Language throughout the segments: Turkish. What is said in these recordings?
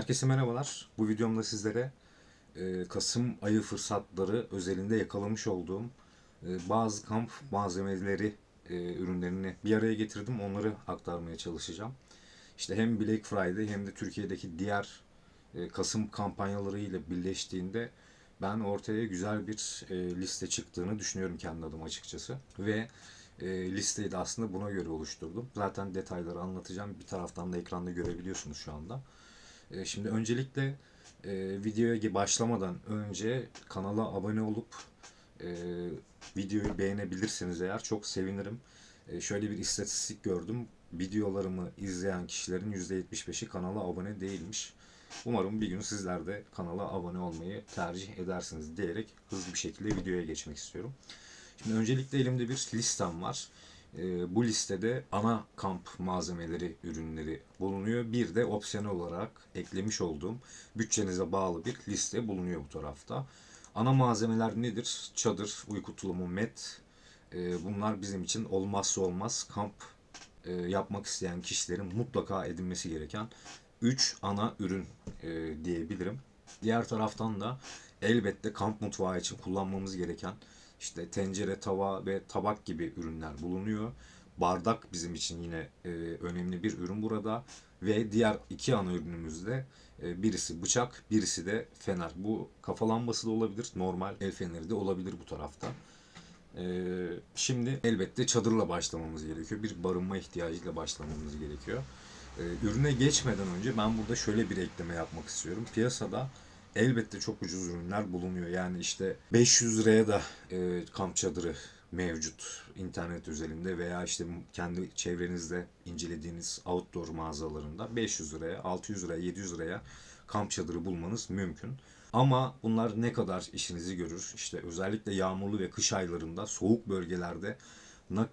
Herkese merhabalar. Bu videomda sizlere e, Kasım ayı fırsatları özelinde yakalamış olduğum e, bazı kamp malzemeleri e, ürünlerini bir araya getirdim. Onları aktarmaya çalışacağım. İşte hem Black Friday hem de Türkiye'deki diğer e, Kasım kampanyaları ile birleştiğinde ben ortaya güzel bir e, liste çıktığını düşünüyorum kendi adıma açıkçası. Ve e, listeyi de aslında buna göre oluşturdum. Zaten detayları anlatacağım. Bir taraftan da ekranda görebiliyorsunuz şu anda. E, Şimdi öncelikle e, videoya başlamadan önce kanala abone olup e, videoyu beğenebilirseniz eğer çok sevinirim. E, şöyle bir istatistik gördüm. Videolarımı izleyen kişilerin %75'i kanala abone değilmiş. Umarım bir gün sizler de kanala abone olmayı tercih edersiniz diyerek hızlı bir şekilde videoya geçmek istiyorum. Şimdi öncelikle elimde bir listem var. Ee, bu listede ana kamp malzemeleri, ürünleri bulunuyor. Bir de opsiyonel olarak eklemiş olduğum bütçenize bağlı bir liste bulunuyor bu tarafta. Ana malzemeler nedir? Çadır, uyku tulumu, met. Ee, bunlar bizim için olmazsa olmaz kamp e, yapmak isteyen kişilerin mutlaka edinmesi gereken 3 ana ürün e, diyebilirim. Diğer taraftan da elbette kamp mutfağı için kullanmamız gereken işte tencere, tava ve tabak gibi ürünler bulunuyor. Bardak bizim için yine e, önemli bir ürün burada ve diğer iki ana ürünümüzde e, birisi bıçak, birisi de fener. Bu kafa lambası da olabilir, normal el feneri de olabilir bu tarafta. Ee, şimdi elbette çadırla başlamamız gerekiyor. Bir barınma ihtiyacıyla başlamamız gerekiyor. Ee, ürüne geçmeden önce ben burada şöyle bir ekleme yapmak istiyorum. Piyasada elbette çok ucuz ürünler bulunuyor. Yani işte 500 liraya da e, kamp çadırı mevcut internet üzerinde veya işte kendi çevrenizde incelediğiniz outdoor mağazalarında 500 liraya, 600 liraya, 700 liraya kamp çadırı bulmanız mümkün. Ama bunlar ne kadar işinizi görür? İşte özellikle yağmurlu ve kış aylarında soğuk bölgelerde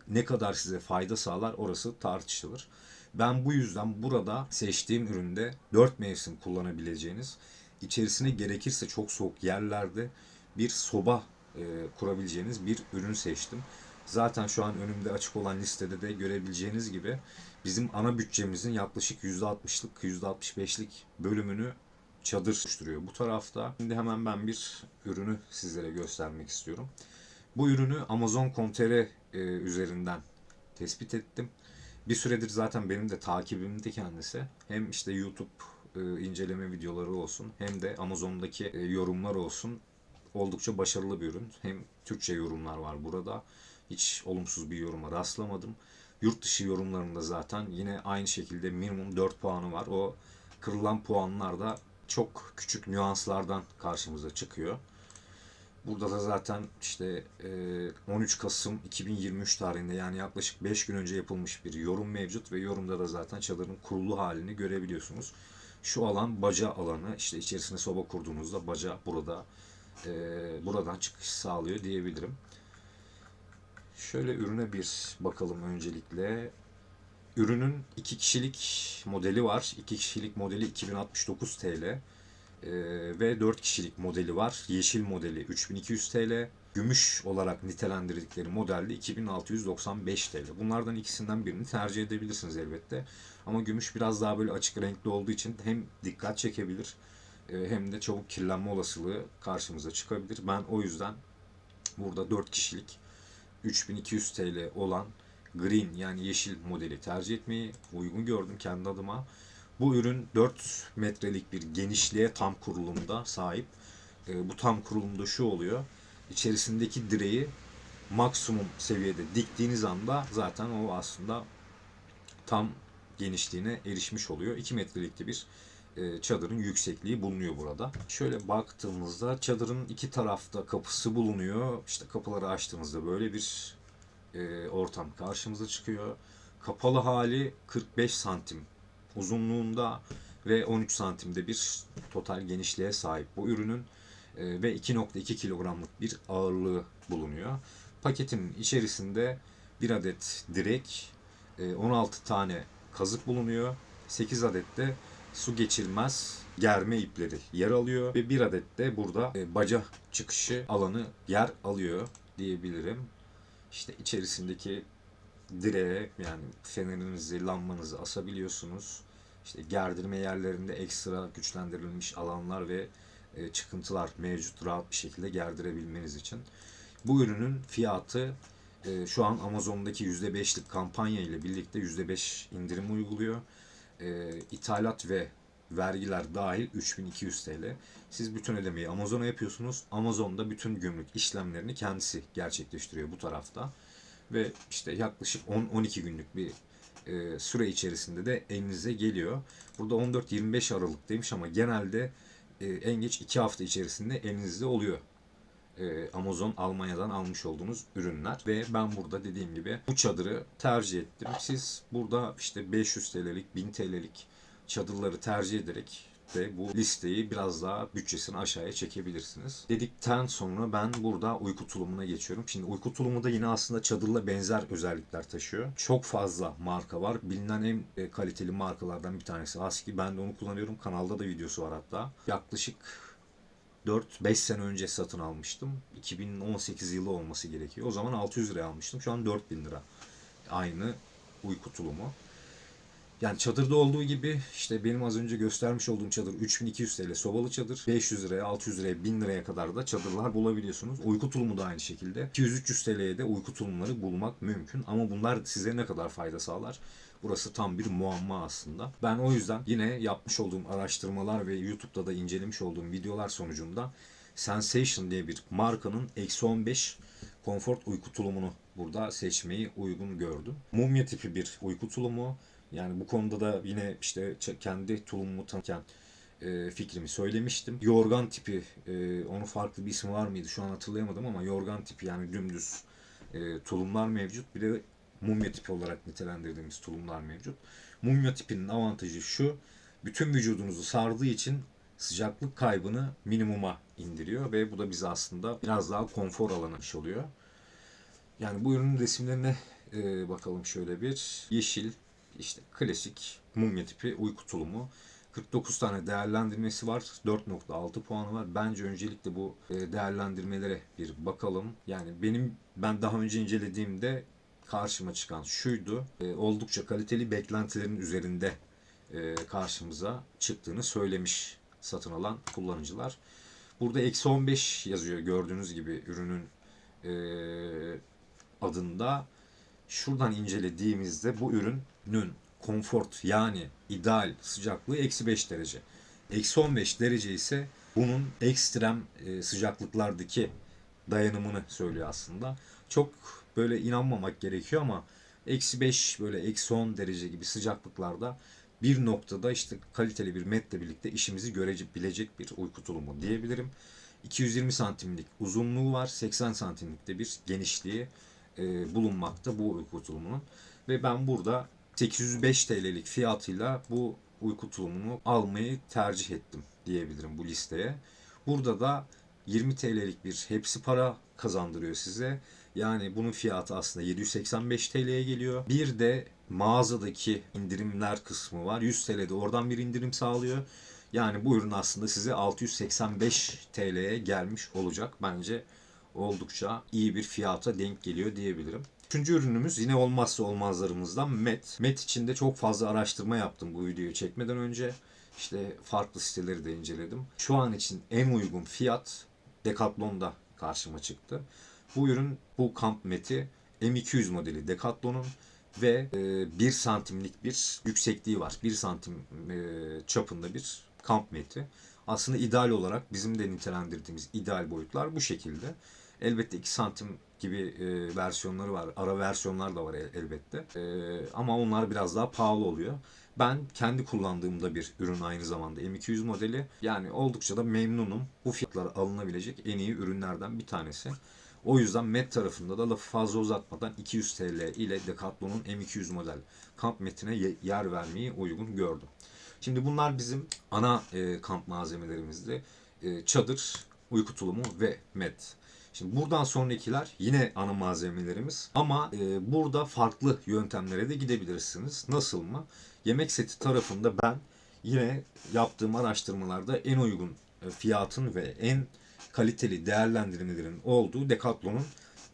ne kadar size fayda sağlar orası tartışılır. Ben bu yüzden burada seçtiğim üründe 4 mevsim kullanabileceğiniz, içerisine gerekirse çok soğuk yerlerde bir soba e, kurabileceğiniz bir ürün seçtim. Zaten şu an önümde açık olan listede de görebileceğiniz gibi bizim ana bütçemizin yaklaşık %60'lık, %65'lik bölümünü çadır oluşturuyor bu tarafta. Şimdi hemen ben bir ürünü sizlere göstermek istiyorum. Bu ürünü Amazon.com.tr e, üzerinden tespit ettim. Bir süredir zaten benim de takibimde kendisi. Hem işte YouTube inceleme videoları olsun hem de Amazon'daki e, yorumlar olsun. Oldukça başarılı bir ürün. Hem Türkçe yorumlar var burada. Hiç olumsuz bir yoruma rastlamadım. Yurt dışı yorumlarında zaten yine aynı şekilde minimum 4 puanı var. O kırılan puanlar da çok küçük nüanslardan karşımıza çıkıyor. Burada da zaten işte e, 13 Kasım 2023 tarihinde yani yaklaşık 5 gün önce yapılmış bir yorum mevcut ve yorumda da zaten çadırın kurulu halini görebiliyorsunuz. Şu alan baca alanı işte içerisine soba kurduğunuzda baca burada e, buradan çıkış sağlıyor diyebilirim. Şöyle ürüne bir bakalım öncelikle. Ürünün 2 kişilik modeli var. 2 kişilik modeli 2069 TL. Ee, ve 4 kişilik modeli var. Yeşil modeli 3200 TL. Gümüş olarak nitelendirdikleri modelde 2695 TL. Bunlardan ikisinden birini tercih edebilirsiniz elbette. Ama gümüş biraz daha böyle açık renkli olduğu için hem dikkat çekebilir e, hem de çabuk kirlenme olasılığı karşımıza çıkabilir. Ben o yüzden burada 4 kişilik 3200 TL olan green yani yeşil modeli tercih etmeyi uygun gördüm kendi adıma. Bu ürün 4 metrelik bir genişliğe tam kurulumda sahip. E, bu tam kurulumda şu oluyor. İçerisindeki direği maksimum seviyede diktiğiniz anda zaten o aslında tam genişliğine erişmiş oluyor. 2 metrelikte bir e, çadırın yüksekliği bulunuyor burada. Şöyle baktığımızda çadırın iki tarafta kapısı bulunuyor. İşte kapıları açtığımızda böyle bir e, ortam karşımıza çıkıyor. Kapalı hali 45 santim uzunluğunda ve 13 santimde bir total genişliğe sahip bu ürünün ve 2.2 kilogramlık bir ağırlığı bulunuyor. Paketin içerisinde bir adet direk, e, 16 tane kazık bulunuyor. 8 adet de su geçirmez germe ipleri yer alıyor ve bir adet de burada e, baca çıkışı alanı yer alıyor diyebilirim. İşte içerisindeki direğe yani fenerinizi, lambanızı asabiliyorsunuz. işte gerdirme yerlerinde ekstra güçlendirilmiş alanlar ve e, çıkıntılar mevcut rahat bir şekilde gerdirebilmeniz için. Bu ürünün fiyatı e, şu an Amazon'daki %5'lik kampanya ile birlikte %5 indirim uyguluyor. E, ithalat ve vergiler dahil 3200 TL. Siz bütün ödemeyi Amazon'a yapıyorsunuz. Amazon'da bütün gümrük işlemlerini kendisi gerçekleştiriyor bu tarafta. Ve işte yaklaşık 10-12 günlük bir e, süre içerisinde de elinize geliyor. Burada 14-25 Aralık demiş ama genelde e, en geç 2 hafta içerisinde elinizde oluyor. E, Amazon Almanya'dan almış olduğunuz ürünler ve ben burada dediğim gibi bu çadırı tercih ettim. Siz burada işte 500 TL'lik, 1000 TL'lik çadırları tercih ederek de bu listeyi biraz daha bütçesini aşağıya çekebilirsiniz. Dedikten sonra ben burada uyku tulumuna geçiyorum. Şimdi uyku tulumu da yine aslında çadırla benzer özellikler taşıyor. Çok fazla marka var. Bilinen en e, kaliteli markalardan bir tanesi Husky. Ben de onu kullanıyorum. Kanalda da videosu var hatta. Yaklaşık 4-5 sene önce satın almıştım. 2018 yılı olması gerekiyor. O zaman 600 liraya almıştım. Şu an 4000 lira. Aynı uyku tulumu. Yani çadırda olduğu gibi işte benim az önce göstermiş olduğum çadır 3200 TL sobalı çadır. 500 liraya, 600 liraya, 1000 liraya kadar da çadırlar bulabiliyorsunuz. Uyku tulumu da aynı şekilde. 200-300 TL'ye de uyku tulumları bulmak mümkün. Ama bunlar size ne kadar fayda sağlar? Burası tam bir muamma aslında. Ben o yüzden yine yapmış olduğum araştırmalar ve YouTube'da da incelemiş olduğum videolar sonucunda Sensation diye bir markanın eksi 15 konfort uyku tulumunu burada seçmeyi uygun gördüm. Mumya tipi bir uyku tulumu. Yani bu konuda da yine işte kendi tulumumu tanırken e, fikrimi söylemiştim. Yorgan tipi, e, onun farklı bir ismi var mıydı şu an hatırlayamadım ama yorgan tipi yani dümdüz e, tulumlar mevcut. Bir de mumya tipi olarak nitelendirdiğimiz tulumlar mevcut. Mumya tipinin avantajı şu, bütün vücudunuzu sardığı için sıcaklık kaybını minimuma indiriyor ve bu da bize aslında biraz daha konfor alanı iş oluyor. Yani bu ürünün resimlerine e, bakalım şöyle bir. Yeşil, işte klasik mumya tipi uyku tulumu. 49 tane değerlendirmesi var. 4.6 puanı var. Bence öncelikle bu e, değerlendirmelere bir bakalım. Yani benim ben daha önce incelediğimde karşıma çıkan şuydu. E, oldukça kaliteli beklentilerin üzerinde e, karşımıza çıktığını söylemiş satın alan kullanıcılar. Burada eksi 15 yazıyor gördüğünüz gibi ürünün adında. Şuradan incelediğimizde bu ürünün konfort yani ideal sıcaklığı eksi 5 derece. Eksi 15 derece ise bunun ekstrem e, sıcaklıklardaki dayanımını söylüyor aslında. Çok böyle inanmamak gerekiyor ama eksi 5 böyle eksi 10 derece gibi sıcaklıklarda bir noktada işte kaliteli bir metle birlikte işimizi görebilecek bir uyku tulumu diyebilirim. 220 santimlik uzunluğu var, 80 santimlikte bir genişliği e, bulunmakta bu uyku tulumunun. Ve ben burada 805 TL'lik fiyatıyla bu uyku tulumunu almayı tercih ettim diyebilirim bu listeye. Burada da 20 TL'lik bir hepsi para kazandırıyor size. Yani bunun fiyatı aslında 785 TL'ye geliyor. Bir de mağazadaki indirimler kısmı var. 100 TL'de oradan bir indirim sağlıyor. Yani bu ürün aslında size 685 TL'ye gelmiş olacak. Bence oldukça iyi bir fiyata denk geliyor diyebilirim. Üçüncü ürünümüz yine olmazsa olmazlarımızdan Met. Met için de çok fazla araştırma yaptım bu videoyu çekmeden önce. İşte farklı siteleri de inceledim. Şu an için en uygun fiyat Decathlon'da karşıma çıktı. Bu ürün bu kamp meti M200 modeli Decathlon'un ve e, 1 santimlik bir yüksekliği var. 1 santim e, çapında bir kamp meti. Aslında ideal olarak bizim de nitelendirdiğimiz ideal boyutlar bu şekilde. Elbette 2 santim gibi e, versiyonları var. Ara versiyonlar da var el- elbette. E, ama onlar biraz daha pahalı oluyor. Ben kendi kullandığımda bir ürün aynı zamanda M200 modeli. Yani oldukça da memnunum. Bu fiyatlara alınabilecek en iyi ürünlerden bir tanesi. O yüzden Met tarafında da lafı fazla uzatmadan 200 TL ile Decathlon'un M200 model kamp metine ye- yer vermeyi uygun gördüm. Şimdi bunlar bizim ana e, kamp malzemelerimizdi. E, çadır, uyku tulumu ve met. Şimdi buradan sonrakiler yine ana malzemelerimiz ama e, burada farklı yöntemlere de gidebilirsiniz. Nasıl mı? Yemek seti tarafında ben yine yaptığım araştırmalarda en uygun e, fiyatın ve en kaliteli değerlendirmelerin olduğu Decathlon'un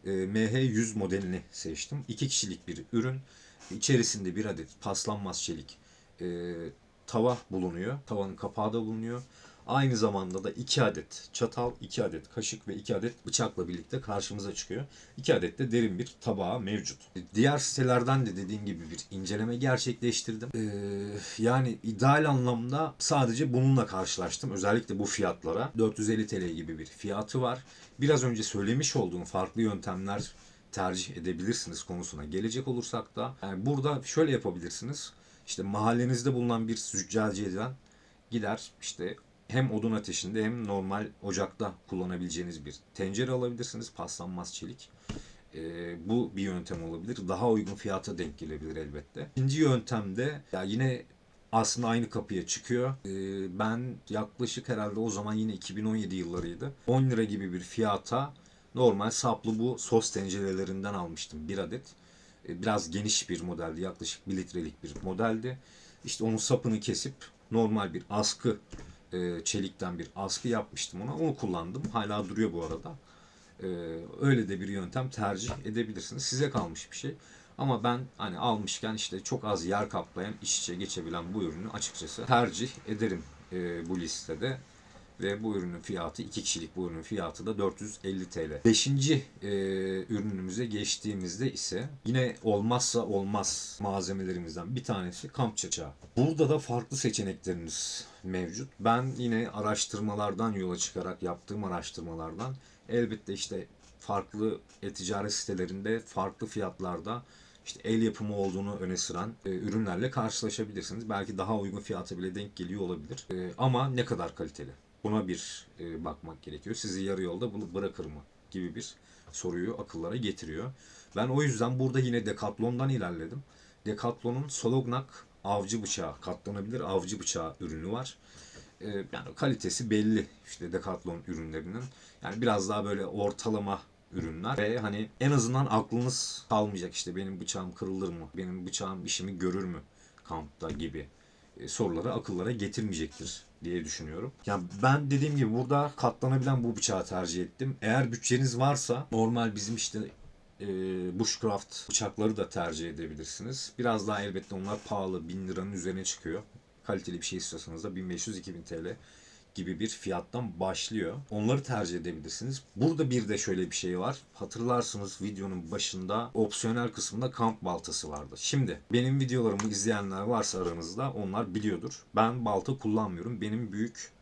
e, MH100 modelini seçtim. İki kişilik bir ürün. İçerisinde bir adet paslanmaz çelik e, tava bulunuyor. Tavanın kapağı da bulunuyor. Aynı zamanda da 2 adet çatal, 2 adet kaşık ve 2 adet bıçakla birlikte karşımıza çıkıyor. 2 adet de derin bir tabağı mevcut. Diğer sitelerden de dediğim gibi bir inceleme gerçekleştirdim. Ee, yani ideal anlamda sadece bununla karşılaştım. Özellikle bu fiyatlara. 450 TL gibi bir fiyatı var. Biraz önce söylemiş olduğum farklı yöntemler tercih edebilirsiniz konusuna gelecek olursak da yani burada şöyle yapabilirsiniz. İşte mahallenizde bulunan bir züccaciyeden gider işte hem odun ateşinde hem normal ocakta kullanabileceğiniz bir tencere alabilirsiniz. Paslanmaz çelik. Ee, bu bir yöntem olabilir. Daha uygun fiyata denk gelebilir elbette. İkinci yöntemde ya yine aslında aynı kapıya çıkıyor. Ee, ben yaklaşık herhalde o zaman yine 2017 yıllarıydı. 10 lira gibi bir fiyata normal saplı bu sos tencerelerinden almıştım bir adet. Ee, biraz geniş bir modeldi. Yaklaşık 1 litrelik bir modeldi. İşte onun sapını kesip normal bir askı e, çelikten bir askı yapmıştım ona. Onu kullandım. Hala duruyor bu arada. Ee, öyle de bir yöntem tercih edebilirsiniz. Size kalmış bir şey. Ama ben hani almışken işte çok az yer kaplayan, iç içe geçebilen bu ürünü açıkçası tercih ederim e, bu listede. Ve bu ürünün fiyatı, iki kişilik bu ürünün fiyatı da 450 TL. Beşinci e, ürünümüze geçtiğimizde ise yine olmazsa olmaz malzemelerimizden bir tanesi kamp çaçağı. Burada da farklı seçenekleriniz mevcut. Ben yine araştırmalardan yola çıkarak yaptığım araştırmalardan elbette işte farklı e-ticaret sitelerinde farklı fiyatlarda işte el yapımı olduğunu öne süren e, ürünlerle karşılaşabilirsiniz. Belki daha uygun fiyata bile denk geliyor olabilir. E, ama ne kadar kaliteli? Buna bir e, bakmak gerekiyor. Sizi yarı yolda bunu bırakır mı? gibi bir soruyu akıllara getiriyor. Ben o yüzden burada yine Decathlon'dan ilerledim. Decathlon'un Solognak avcı bıçağı, katlanabilir avcı bıçağı ürünü var. E, yani kalitesi belli işte Decathlon ürünlerinin. Yani biraz daha böyle ortalama ürünler ve hani en azından aklınız kalmayacak işte benim bıçağım kırılır mı? Benim bıçağım işimi görür mü kampta gibi soruları akıllara getirmeyecektir diye düşünüyorum. Yani ben dediğim gibi burada katlanabilen bu bıçağı tercih ettim. Eğer bütçeniz varsa normal bizim işte e, bushcraft bıçakları da tercih edebilirsiniz. Biraz daha elbette onlar pahalı. 1000 liranın üzerine çıkıyor. Kaliteli bir şey istiyorsanız da 1500-2000 TL gibi bir fiyattan başlıyor. Onları tercih edebilirsiniz. Burada bir de şöyle bir şey var. Hatırlarsınız videonun başında opsiyonel kısmında kamp baltası vardı. Şimdi benim videolarımı izleyenler varsa aranızda onlar biliyordur. Ben balta kullanmıyorum. Benim büyük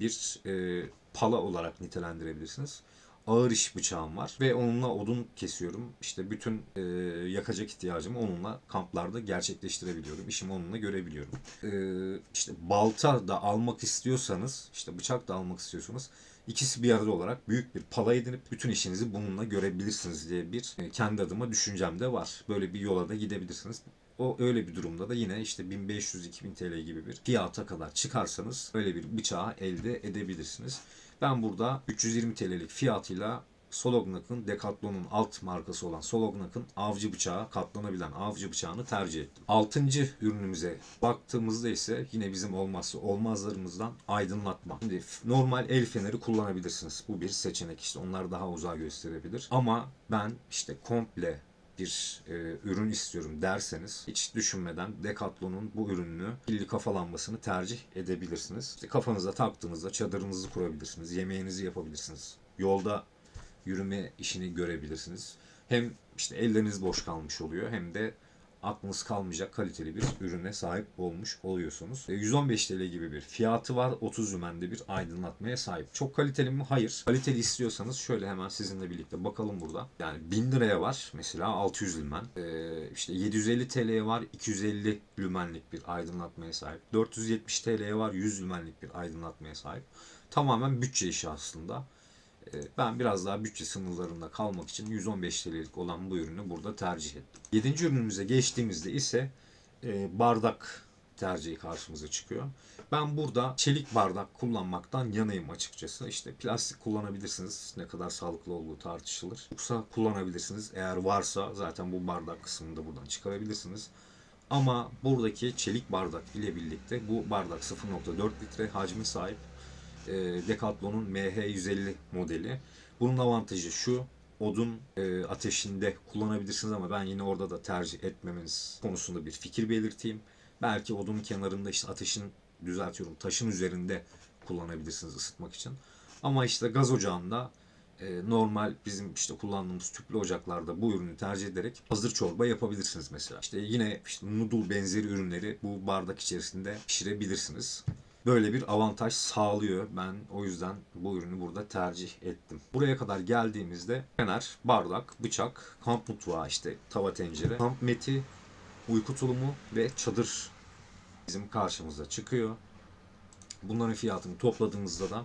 bir e, pala olarak nitelendirebilirsiniz. Ağır iş bıçağım var ve onunla odun kesiyorum. İşte bütün e, yakacak ihtiyacımı onunla kamplarda gerçekleştirebiliyorum. İşimi onunla görebiliyorum. E, işte balta da almak istiyorsanız, işte bıçak da almak istiyorsanız ikisi bir arada olarak büyük bir pala edinip bütün işinizi bununla görebilirsiniz diye bir e, kendi adıma düşüncem de var. Böyle bir yola da gidebilirsiniz. O öyle bir durumda da yine işte 1500-2000 TL gibi bir fiyata kadar çıkarsanız öyle bir bıçağı elde edebilirsiniz. Ben burada 320 TL'lik fiyatıyla Solognak'ın Decathlon'un alt markası olan Solognak'ın avcı bıçağı, katlanabilen avcı bıçağını tercih ettim. Altıncı ürünümüze baktığımızda ise yine bizim olmazsa olmazlarımızdan aydınlatma. Şimdi normal el feneri kullanabilirsiniz. Bu bir seçenek işte onlar daha uzağa gösterebilir. Ama ben işte komple bir e, ürün istiyorum derseniz hiç düşünmeden Decathlon'un bu ürününü pilli kafa lambasını tercih edebilirsiniz. İşte kafanıza taktığınızda çadırınızı kurabilirsiniz, yemeğinizi yapabilirsiniz. Yolda yürüme işini görebilirsiniz. Hem işte elleriniz boş kalmış oluyor hem de aklınız kalmayacak kaliteli bir ürüne sahip olmuş oluyorsunuz. E, 115 TL gibi bir fiyatı var. 30 lümende bir aydınlatmaya sahip. Çok kaliteli mi? Hayır. Kaliteli istiyorsanız şöyle hemen sizinle birlikte bakalım burada. Yani 1000 liraya var mesela 600 lümen. E, işte 750 TL'ye var 250 lümenlik bir aydınlatmaya sahip. 470 TL'ye var 100 lümenlik bir aydınlatmaya sahip. Tamamen bütçe işi aslında. E, Ben biraz daha bütçe sınırlarında kalmak için 115 TL'lik olan bu ürünü burada tercih ettim. Yedinci ürünümüze geçtiğimizde ise e, bardak tercihi karşımıza çıkıyor. Ben burada çelik bardak kullanmaktan yanayım açıkçası. İşte plastik kullanabilirsiniz. Ne kadar sağlıklı olduğu tartışılır. Yoksa kullanabilirsiniz. Eğer varsa zaten bu bardak kısmını da buradan çıkarabilirsiniz. Ama buradaki çelik bardak ile birlikte bu bardak 0.4 litre hacmi sahip e, Decathlon'un MH150 modeli. Bunun avantajı şu. Odun e, ateşinde kullanabilirsiniz ama ben yine orada da tercih etmemeniz konusunda bir fikir belirteyim. Belki odunun kenarında işte ateşin düzeltiyorum taşın üzerinde kullanabilirsiniz ısıtmak için. Ama işte gaz ocağında e, normal bizim işte kullandığımız tüplü ocaklarda bu ürünü tercih ederek hazır çorba yapabilirsiniz mesela. İşte yine işte noodle benzeri ürünleri bu bardak içerisinde pişirebilirsiniz. Böyle bir avantaj sağlıyor. Ben o yüzden bu ürünü burada tercih ettim. Buraya kadar geldiğimizde fener, bardak, bıçak, kamp mutfağı işte tava tencere, kamp meti, uyku tulumu ve çadır bizim karşımıza çıkıyor. Bunların fiyatını topladığımızda da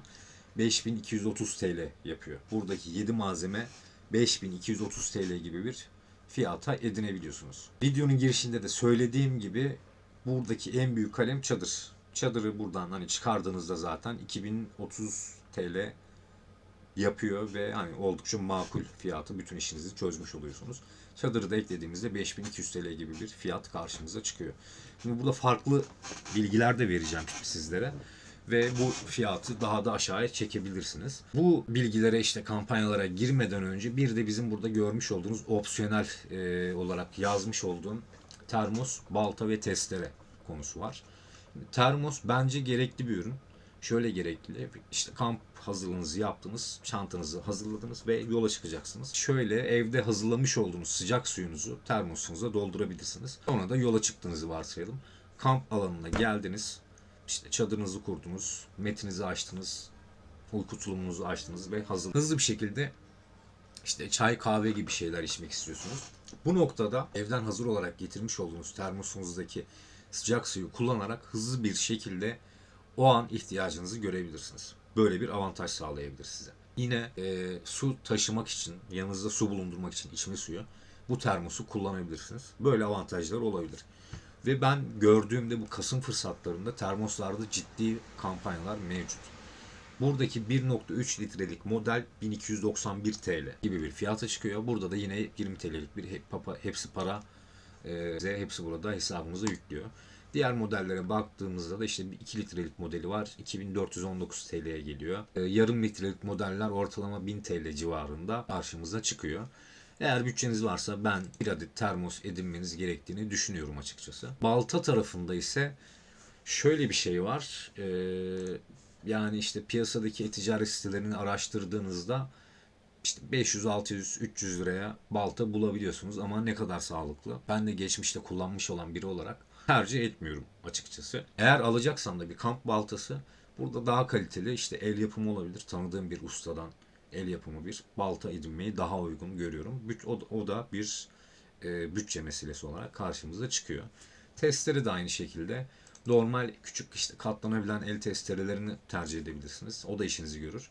5230 TL yapıyor. Buradaki 7 malzeme 5230 TL gibi bir fiyata edinebiliyorsunuz. Videonun girişinde de söylediğim gibi buradaki en büyük kalem çadır. Çadırı buradan hani çıkardığınızda zaten 2030 TL yapıyor ve hani oldukça makul fiyatı bütün işinizi çözmüş oluyorsunuz. Çadırı da eklediğimizde 5200 TL gibi bir fiyat karşımıza çıkıyor. Şimdi burada farklı bilgiler de vereceğim sizlere ve bu fiyatı daha da aşağıya çekebilirsiniz. Bu bilgilere işte kampanyalara girmeden önce bir de bizim burada görmüş olduğunuz opsiyonel e, olarak yazmış olduğum termos, balta ve testere konusu var. Termos bence gerekli bir ürün. Şöyle gerekli. İşte kamp hazırlığınızı yaptınız, çantanızı hazırladınız ve yola çıkacaksınız. Şöyle evde hazırlamış olduğunuz sıcak suyunuzu termosunuza doldurabilirsiniz. Sonra da yola çıktığınızı varsayalım. Kamp alanına geldiniz. İşte çadırınızı kurdunuz, metinizi açtınız, uyku tulumunuzu açtınız ve hazır. Hızlı bir şekilde işte çay kahve gibi şeyler içmek istiyorsunuz. Bu noktada evden hazır olarak getirmiş olduğunuz termosunuzdaki sıcak suyu kullanarak hızlı bir şekilde o an ihtiyacınızı görebilirsiniz. Böyle bir avantaj sağlayabilir size. Yine e, su taşımak için, yanınızda su bulundurmak için içme suyu bu termosu kullanabilirsiniz. Böyle avantajlar olabilir. Ve ben gördüğümde bu Kasım fırsatlarında termoslarda ciddi kampanyalar mevcut. Buradaki 1.3 litrelik model 1291 TL gibi bir fiyata çıkıyor. Burada da yine 20 TL'lik bir hepsi para e, hepsi burada hesabımıza yüklüyor. Diğer modellere baktığımızda da işte bir 2 litrelik modeli var. 2419 TL'ye geliyor. E, yarım litrelik modeller ortalama 1000 TL civarında karşımıza çıkıyor. Eğer bütçeniz varsa ben bir adet termos edinmeniz gerektiğini düşünüyorum açıkçası. Balta tarafında ise şöyle bir şey var. Ee, yani işte piyasadaki e-ticaret sitelerini araştırdığınızda işte 500, 600, 300 liraya balta bulabiliyorsunuz ama ne kadar sağlıklı. Ben de geçmişte kullanmış olan biri olarak tercih etmiyorum açıkçası. Eğer alacaksan da bir kamp baltası burada daha kaliteli işte el yapımı olabilir. Tanıdığım bir ustadan el yapımı bir balta edinmeyi daha uygun görüyorum. O, da bir e, bütçe meselesi olarak karşımıza çıkıyor. Testere de aynı şekilde normal küçük işte katlanabilen el testerelerini tercih edebilirsiniz. O da işinizi görür.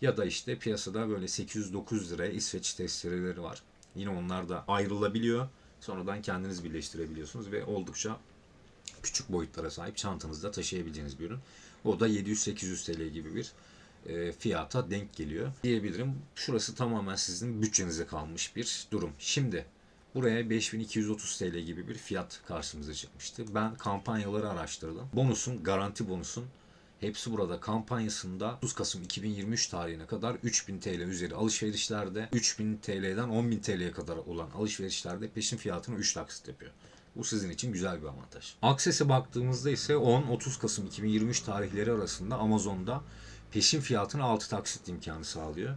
Ya da işte piyasada böyle 800-900 liraya İsveç testereleri var. Yine onlar da ayrılabiliyor. Sonradan kendiniz birleştirebiliyorsunuz ve oldukça küçük boyutlara sahip çantanızda taşıyabileceğiniz bir ürün. O da 700-800 TL gibi bir e, fiyata denk geliyor diyebilirim. Şurası tamamen sizin bütçenize kalmış bir durum. Şimdi buraya 5230 TL gibi bir fiyat karşımıza çıkmıştı. Ben kampanyaları araştırdım. Bonusun, garanti bonusun hepsi burada kampanyasında 30 Kasım 2023 tarihine kadar 3000 TL üzeri alışverişlerde 3000 TL'den 10.000 TL'ye kadar olan alışverişlerde peşin fiyatını 3 taksit yapıyor. Bu sizin için güzel bir avantaj. Access'e baktığımızda ise 10-30 Kasım 2023 tarihleri arasında Amazon'da peşin fiyatını 6 taksit imkanı sağlıyor.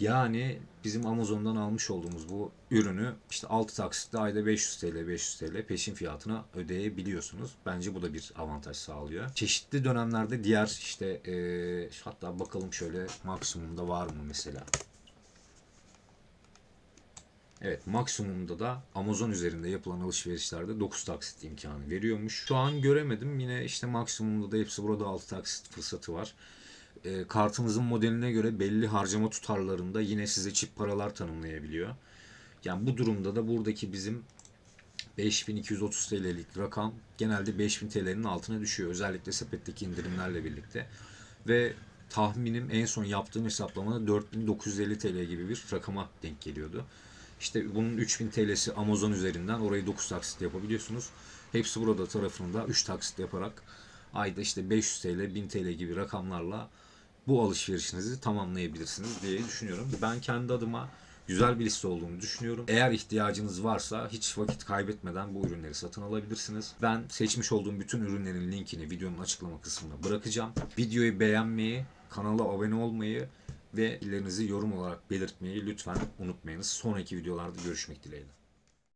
Yani bizim Amazon'dan almış olduğumuz bu ürünü işte 6 taksitle ayda 500 TL 500 TL peşin fiyatına ödeyebiliyorsunuz. Bence bu da bir avantaj sağlıyor. Çeşitli dönemlerde diğer işte eee, hatta bakalım şöyle maksimumda var mı mesela. Evet maksimumda da Amazon üzerinde yapılan alışverişlerde 9 taksit imkanı veriyormuş. Şu an göremedim. Yine işte maksimumda da hepsi burada 6 taksit fırsatı var. E, kartınızın modeline göre belli harcama tutarlarında yine size çip paralar tanımlayabiliyor. Yani bu durumda da buradaki bizim 5230 TL'lik rakam genelde 5000 TL'nin altına düşüyor. Özellikle sepetteki indirimlerle birlikte. Ve tahminim en son yaptığım hesaplamada 4950 TL gibi bir rakama denk geliyordu. İşte bunun 3000 TL'si Amazon üzerinden orayı 9 taksit yapabiliyorsunuz. Hepsi burada tarafında 3 taksit yaparak ayda işte 500 TL, 1000 TL gibi rakamlarla bu alışverişinizi tamamlayabilirsiniz diye düşünüyorum. Ben kendi adıma güzel bir liste olduğunu düşünüyorum. Eğer ihtiyacınız varsa hiç vakit kaybetmeden bu ürünleri satın alabilirsiniz. Ben seçmiş olduğum bütün ürünlerin linkini videonun açıklama kısmına bırakacağım. Videoyu beğenmeyi, kanala abone olmayı ve fikirlerinizi yorum olarak belirtmeyi lütfen unutmayınız. Sonraki videolarda görüşmek dileğiyle.